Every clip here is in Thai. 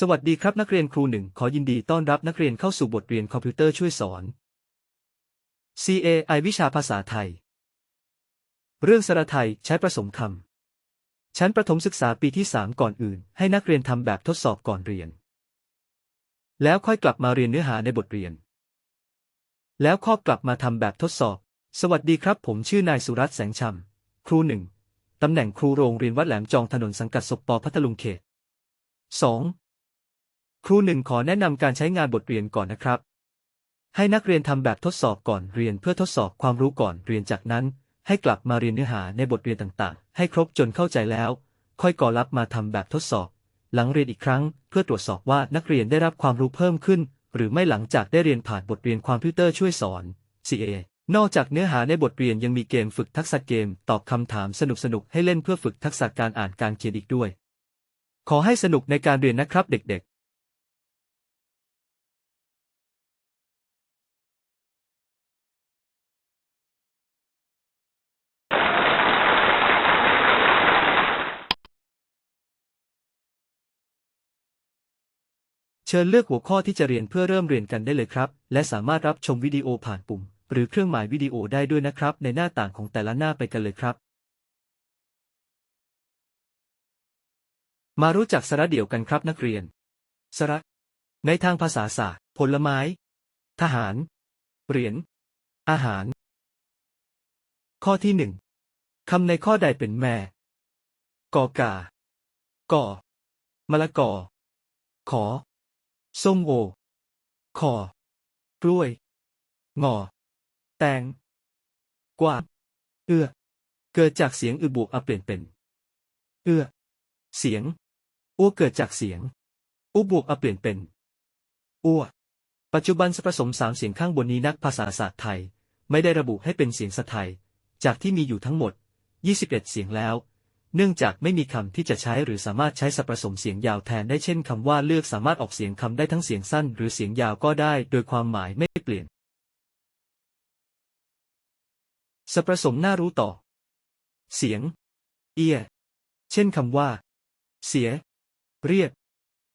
สวัสดีครับนักเรียนครูหนึ่งขอยินดีต้อนรับนักเรียนเข้าสู่บทเรียนคอมพิวเตอร์ช่วยสอน CAI วิชาภาษาไทย เรื่องสระไทยใช้ผสมคำ ชั้นประถมศึกษาปีที่ 3 ก่อนอื่น ให้นักเรียนทำแบบทดสอบก่อนเรียน แล้วค่อยกลับมาเรียนเนื้อหาในบทเรียน แล้วข้อกลับมาทำแบบทดสอบ สวัสดีครับ ผมชื่อนายสุรัตน์แสงชำครูหนึ่งตำแหน่งครูโรงเรียนวัดแหลมจองถนนสังกัดศปพัทลุงเขต 2. ครูหนึ่งขอแนะนำการใช้งานบทเรียนก่อนนะครับ ให้นักเรียนทำแบบทดสอบก่อนเรียนเพื่อทดสอบความรู้ก่อนเรียนจากนั้น ให้กลับมาเรียนเนื้อหาในบทเรียนต่างๆ ให้ครบจนเข้าใจแล้ว ค่อยก่อรับมาทำแบบทดสอบ หลังเรียนอีกครั้ง เพื่อตรวจสอบว่านักเรียนได้รับความรู้เพิ่มขึ้น หรือไม่หลังจากได้เรียนผ่านบทเรียนคอมพิวเตอร์ช่วยสอน CA นอกจากเนื้อหาในบทเรียนยังมีเกมฝึกทักษะเกม ตอบคำถามสนุกๆให้เล่นเพื่อฝึกทักษะการอ่านการเขียนอีกด้วย ขอให้สนุกในการเรียนนะครับเด็กๆ ชิญเลือกหัวข้อที่จะเรียนเพื่อเริ่มเรียนกันได้เลยครับ และสามารถรับชมวิดีโอผ่านปุ่ม หรือเครื่องหมายวิดีโอได้ด้วยนะครับ ในหน้าต่างของแต่ละหน้าไปกันเลยครับ มารู้จักสระเดี่ยวกันครับนักเรียน สระ ในทางภาษาศาสตร์ ผลไม้ ทหาร เหรียญ อาหาร ข้อที่หนึ่งคำในข้อใดเป็นแม่ กอกากอมะละกอ ขอ ส้มโอขอกล้วย งอ แตง กวาดเอื้อ เกิดจากเสียงอือบวกอะเปลี่ยนเป็น เอื้อ เสียงอ้วเกิดจากเสียงอุบวกอะเปลี่ยนเป็นอ้วปัจจุบันผสมสามเสียงข้างบนนี้นักภาษาศาสตร์ไทย ไม่ได้ระบุให้เป็นเสียงสะไทย จากที่มีอยู่ทั้งหมด 21 เสียงแล้ว เนื่องจากไม่มีคำที่จะใช้หรือสามารถใช้สับผสมเสียงยาวแทนได้เช่นคำว่าเลือกสามารถออกเสียงคำได้ทั้งเสียงสั้นหรือเสียงยาวก็ได้ โดยความหมายไม่เปลี่ยนสับผสมน่ารู้ต่อ เสียง เอีย เช่นคำว่า เสีย เรียก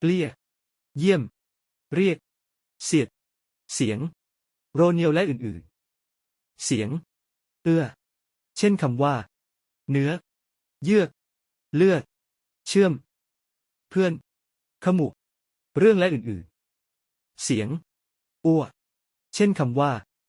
เรียกเยี่ยม เรียก เสียด เสียง โรเนียวและอื่นๆ เสียง เอื้อ เช่นคำว่า เนื้อ เยือกเลือด เชื่อม เพื่อน ขมุก เรื่องและอื่นๆ เสียง อ้ว เช่นคำว่า